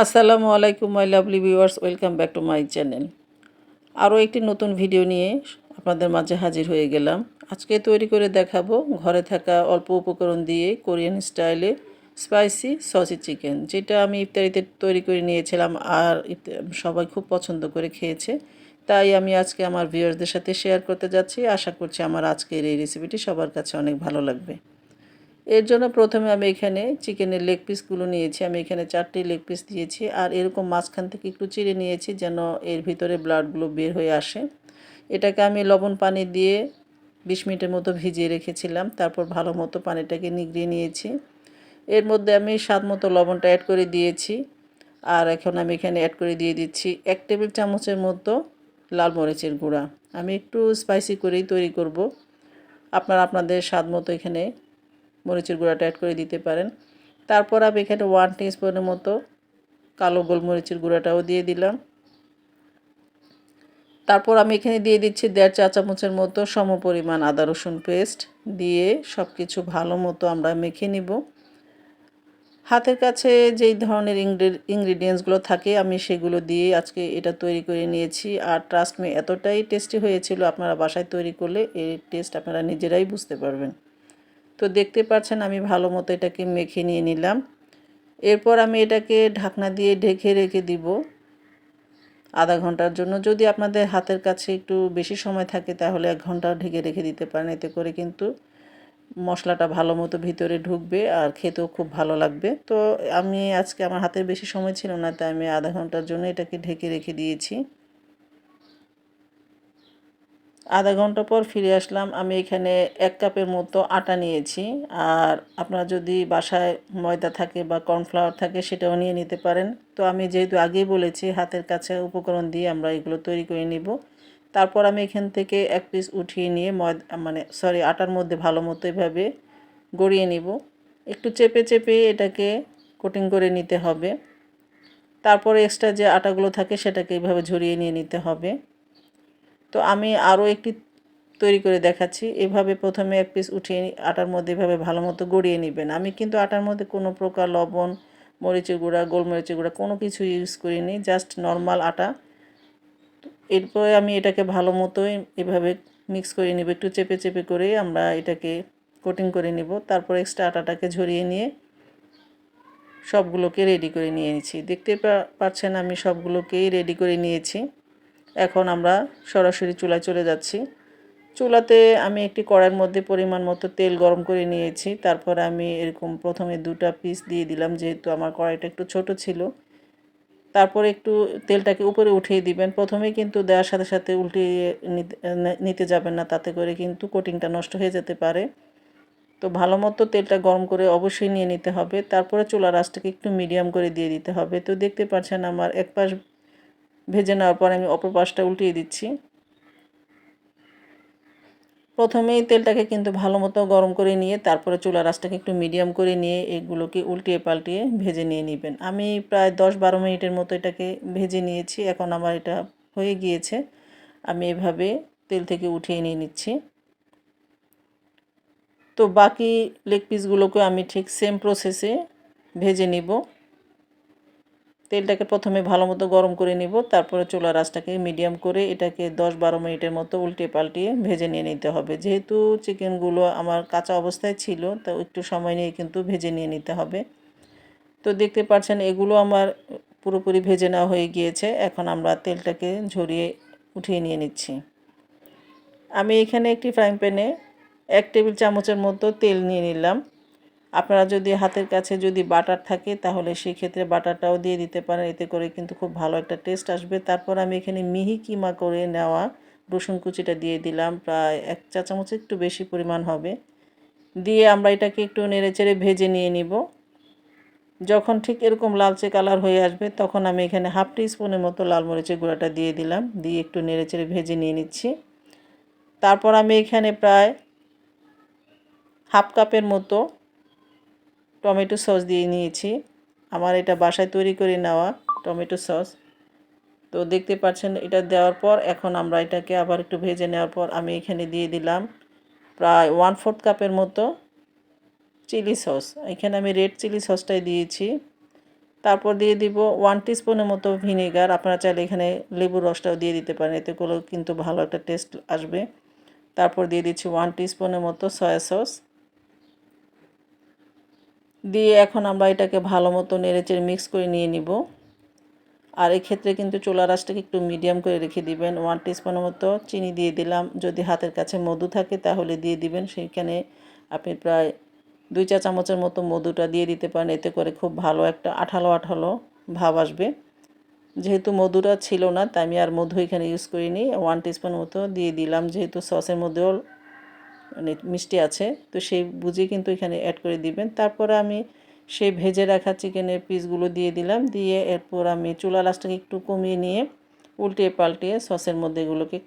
আসসালামু আলাইকুম, my lovely viewers, welcome back to my channel. আরও একটি নতুন ভিডিও নিয়ে আপনাদের মাঝে হাজির হয়ে গেলাম। আজকে তৈরি করে দেখাবো ঘরে থাকা অল্প উপকরণ দিয়ে কোরিয়ান স্টাইলে স্পাইসি সসি চিকেন, যেটা আমি ইফতারিতে তৈরি করে নিয়েছিলাম আর সবাই খুব পছন্দ করে খেয়েছে। তাই আমি আজকে আমার ভিউয়ার্সদের সাথে শেয়ার করতে যাচ্ছি। আশা করছি আমার আজকের এই রেসিপিটি সবার কাছে অনেক ভালো লাগবে। এর জন্য প্রথমে আমি এখানে চিকেনের লেগ পিসগুলো নিয়েছি। আমি এখানে চারটি লেগ পিস দিয়েছি আর এরকম মাঝখান থেকে একটু চিড়ে নিয়েছি যেন এর ভিতরে ব্লাডগুলো বের হয়ে আসে। এটাকে আমি লবণ পানি দিয়ে বিশ মিনিটের মতো ভিজিয়ে রেখেছিলাম। তারপর ভালো মতো পানিটাকে নিগড়িয়ে নিয়েছি। এর মধ্যে আমি স্বাদ মতো লবণটা অ্যাড করে দিয়েছি। আর এখন আমি এখানে অ্যাড করে দিয়ে দিচ্ছি এক টেবিল চামচের মতো লাল মরিচের গুঁড়া। আমি একটু স্পাইসি করেই তৈরি করব। আপনারা আপনাদের স্বাদ মতো এখানে মরিচের গুঁড়াটা অ্যাড করে দিতে পারেন। তারপর আমি এখানে ওয়ান টিস্পুনের মতো কালো গোলমরিচের গুঁড়াটাও দিয়ে দিলাম। তারপর আমি এখানে দিয়ে দিচ্ছি দেড় চা চামচের মতো সম পরিমাণ আদা রসুন পেস্ট দিয়ে সব কিছু ভালো মতো আমরা মেখে নিব। হাতের কাছে যেই ধরনের ইনগ্রিডিয়েন্টসগুলো থাকে, আমি সেগুলো দিয়ে আজকে এটা তৈরি করে নিয়েছি। আর ট্রাস্ট মি এতটাই টেস্টি হয়েছিল আপনারা বাসায় তৈরি করলে, এর টেস্ট আপনারা নিজেরাই বুঝতে পারবেন। তো দেখতে পাচ্ছেন আমি ভালো মতো এটাকে মেখে নিয়ে নিলাম। এরপর আমি এটাকে ঢাকনা দিয়ে ঢেকে রেখে দিব আধা ঘণ্টার জন্য। যদি আপনাদের হাতের কাছে একটু বেশি সময় থাকে, তাহলে এক ঘণ্টা ঢেকে রেখে দিতে পারেন। এতে করে কিন্তু মশলাটা ভালো মতো ভিতরে ঢুকবে আর খেতেও খুব ভালো লাগবে। তো আমি আজকে আমার হাতের বেশি সময় ছিল না, তাই আমি আধা ঘণ্টার জন্য এটাকে ঢেকে রেখে দিয়েছি। আধা ঘণ্টা পর ফিরে আসলাম। আমি এখানে এক কাপের মতো আটা নিয়েছি। আর আপনার যদি বাসায় ময়দা থাকে বা কর্নফ্লাওয়ার থাকে সেটাও নিয়ে নিতে পারেন। তো আমি যেহেতু আগেই বলেছি, হাতের কাছে উপকরণ দিয়ে আমরা এগুলো তৈরি করে নিব। তারপর আমি এখান থেকে এক পিস উঠিয়ে নিয়ে ময়দা মানে সরি, আটার মধ্যে ভালো মতো এভাবে গড়িয়ে নিব। একটু চেপে চেপে এটাকে কোটিং করে নিতে হবে। তারপরে এক্সট্রা যে আটাগুলো থাকে সেটাকে এইভাবে ঝরিয়ে নিয়ে নিতে হবে। তো আমি আরও একটি তৈরি করে দেখাচ্ছি। এভাবে প্রথমে এক পিস উঠিয়ে আটার মধ্যে এভাবে ভালো মতো গড়িয়ে নেবেন। আমি কিন্তু আটার মধ্যে কোনো প্রকার লবণ, মরিচের গুঁড়া, গোলমরিচের গুঁড়া কোনো কিছু ইউজ করিনি জাস্ট নর্মাল আটা। এরপরে আমি এটাকে ভালো মতোই এভাবে মিক্স করে নিব, একটু চেপে চেপে করে আমরা এটাকে কোটিং করে নিব। তারপর এক্সট্রা আটাটাকে ঝরিয়ে নিয়ে সবগুলোকে রেডি করে নিয়ে নিয়েছি দেখতে পাচ্ছেন আমি সবগুলোকেই রেডি করে নিয়েছি। এখন আমরা সরাসরি চুলায় চলে যাচ্ছি। চুলাতে আমি একটি কড়াইয়ের মধ্যে পরিমাণ মতো তেল গরম করে নিয়েছি। তারপরে আমি এরকম প্রথমে দুটা পিস দিয়ে দিলাম, যেহেতু আমার কড়াইটা একটু ছোট ছিল। তারপর একটু তেলটাকে উপরে উঠিয়ে দিবেন। প্রথমে কিন্তু দেওয়ার সাথে সাথে উল্টিয়ে নিতে যাবেন না, তাতে করে কিন্তু কোটিংটা নষ্ট হয়ে যেতে পারে। তো ভালো মতো তেলটা গরম করে অবশ্যই নিয়ে নিতে হবে। তারপরে চুলার আঁচটাকে একটু মিডিয়াম করে দিয়ে দিতে হবে। তো দেখতে পাচ্ছেন আমার এক পাশ ভেজে নেওয়ার পর আমি অপর পাশটা উল্টিয়ে দিচ্ছি। প্রথমেই তেলটাকে কিন্তু ভালো মতো গরম করে নিয়ে, তারপরে চুলা রাসটাকে একটু মিডিয়াম করে নিয়ে এগুলোকে উল্টিয়ে পাল্টিয়ে ভেজে নিয়ে নেবেন। আমি প্রায় দশ বারো মিনিটের মতো এটাকে ভেজে নিয়েছি, এখন আমার এটা হয়ে গিয়েছে। আমি এভাবে তেল থেকে উঠিয়ে নিয়ে নিচ্ছি। তো বাকি লেগ পিসগুলোকে আমি ঠিক সেম প্রসেসে ভেজে নিব। তেলটাকে প্রথমে ভালো মতো গরম করে নিব, তারপরে চুলার আঁচটাকে মিডিয়াম করে এটাকে দশ বারো মিনিটের মতো উল্টে পাল্টিয়ে ভেজে নিয়ে নিতে হবে। যেহেতু চিকেনগুলো আমার কাঁচা অবস্থায় ছিল, তো একটু সময় নিয়ে কিন্তু ভেজে নিয়ে নিতে হবে। তো দেখতে পাচ্ছেন, এগুলো আমার পুরোপুরি ভেজে নেওয়া হয়ে গিয়েছে। এখন আমরা তেলটাকে ঝরিয়ে উঠিয়ে নিয়ে নিচ্ছি। আমি এখানে একটি ফ্রাইং প্যানে এক টেবিল চামচের মতো তেল নিয়ে নিলাম। আপনারা যদি হাতের কাছে যদি বাটার থাকে, তাহলে সেই ক্ষেত্রে বাটারটাও দিয়ে দিতে পারেন। এতে করে কিন্তু খুব ভালো একটা টেস্ট আসবে। তারপর আমি এখানে মিহি কিমা করে নেওয়া রসুন কুচিটা দিয়ে দিলাম। প্রায় এক চা চামচ একটু বেশি পরিমাণ হবে। দিয়ে আমরা এটাকে একটু নেড়েচেড়ে ভেজে নিয়ে নিব। যখন ঠিক এরকম লালচে কালার হয়ে আসবে, তখন আমি এখানে হাফ টি স্পুনের মতো লাল মরিচের গুঁড়াটা দিয়ে দিলাম। দিয়ে একটু নেড়েচেড়ে ভেজে নিয়ে নিচ্ছি। তারপর আমি এখানে প্রায় হাফ কাপের মতো টমেটো সস দিয়ে নিয়েছি। আমার এটা বাসায় তৈরি করে নেওয়া টমেটো সস। তো দেখতে পাচ্ছেন, এটা দেওয়ার পর এখন আমরা এটাকে আবার একটু ভেজে নেওয়ার পর আমি এখানে দিয়ে দিলাম প্রায় ওয়ান ফোর্থ কাপের মতো চিলি সস। এখানে আমি রেড চিলি সসটাই দিয়েছি। তারপর দিয়ে দিব ওয়ান টিস্পুনের মতো ভিনেগার আপনারা চাইলে এখানে লেবুর রসটাও দিয়ে দিতে পারেন, এতে করে কিন্তু ভালো একটা টেস্ট আসবে। তারপর দিয়ে দিচ্ছি ওয়ান টিস্পুনের মতো সয়া সস দিয়ে এখন আমরা এটাকে ভালো মতো নেড়েচেড়ে মিক্স করে নিয়ে নিব। আর এক্ষেত্রে কিন্তু চোলা রাসটাকে একটু মিডিয়াম করে রেখে দিবেন। ওয়ান টিস্পুনের মতো চিনি দিয়ে দিলাম। যদি হাতের কাছে মধু থাকে তাহলে দিয়ে দিবেন। সেইখানে আপনি প্রায় দুই চা চামচের মতো মধুটা দিয়ে দিতে পারেন। এতে করে খুব ভালো একটা আঠালো আঠালো ভাব আসবে। যেহেতু মধুটা ছিল না, তাই আমি আর মধু এখানে ইউজ করিনি। ওয়ান টিস্পুন মতো দিয়ে দিলাম। যেহেতু সসের মধ্যেও মানে মিষ্টি আছে, তো সেই বুঝে কিন্তু এখানে অ্যাড করে দিবেন। তারপরে আমি সেই ভেজে রাখা চিকেনের পিসগুলো দিয়ে দিলাম, দিয়ে এরপর আমি চুলা লাস্টটাকে একটু কমিয়ে নিয়ে উল্টিয়ে পাল্টিয়ে সসের মধ্যে এগুলোকে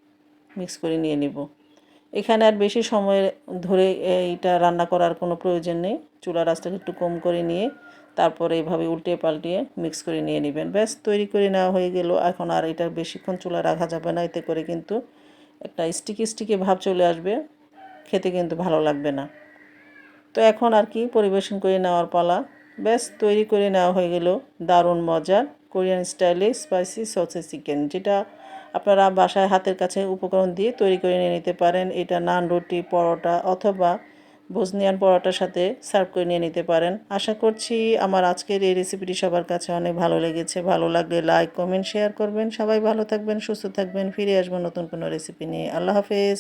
মিক্স করে নিয়ে নিব। এখানে আর বেশি সময় ধরে এইটা রান্না করার কোনো প্রয়োজন নেই, চুলা রাসটাকে একটু কম করে নিয়ে তারপরে এইভাবে উল্টিয়ে পাল্টিয়ে মিক্স করে নিয়ে নেবেন। ব্যাস, তৈরি করে নেওয়া হয়ে গেল। এখন আর এটা বেশিক্ষণ চুলা রাখা যাবে না, এতে করে কিন্তু একটা স্টিকি স্টিকি ভাব চলে আসবে। খেতে কিন্তু ভালো লাগবে না। তো এখন আর কি পরিবেশন করে নেওয়ার পালা। ব্যাস, তৈরি করে নেওয়া হয়ে গেল দারুণ মজার কোরিয়ান স্টাইলে স্পাইসি সসে চিকেন, যেটা আপনারা বাসায় হাতের কাছে উপকরণ দিয়ে তৈরি করে নিয়ে নিতে পারেন। এটা নান, রুটি, পরোটা অথবা বজনিয়ান পরোটার সাথে সার্ভ করে নিয়ে নিতে পারেন। আশা করছি আমার আজকের এই রেসিপিটি সবার কাছে অনেক ভালো লেগেছে। ভালো লাগলে লাইক কমেন্ট শেয়ার করবেন। সবাই ভালো থাকবেন, সুস্থ থাকবেন। ফিরে আসব নতুন কোনো রেসিপি নিয়ে। আল্লাহ হাফেজ।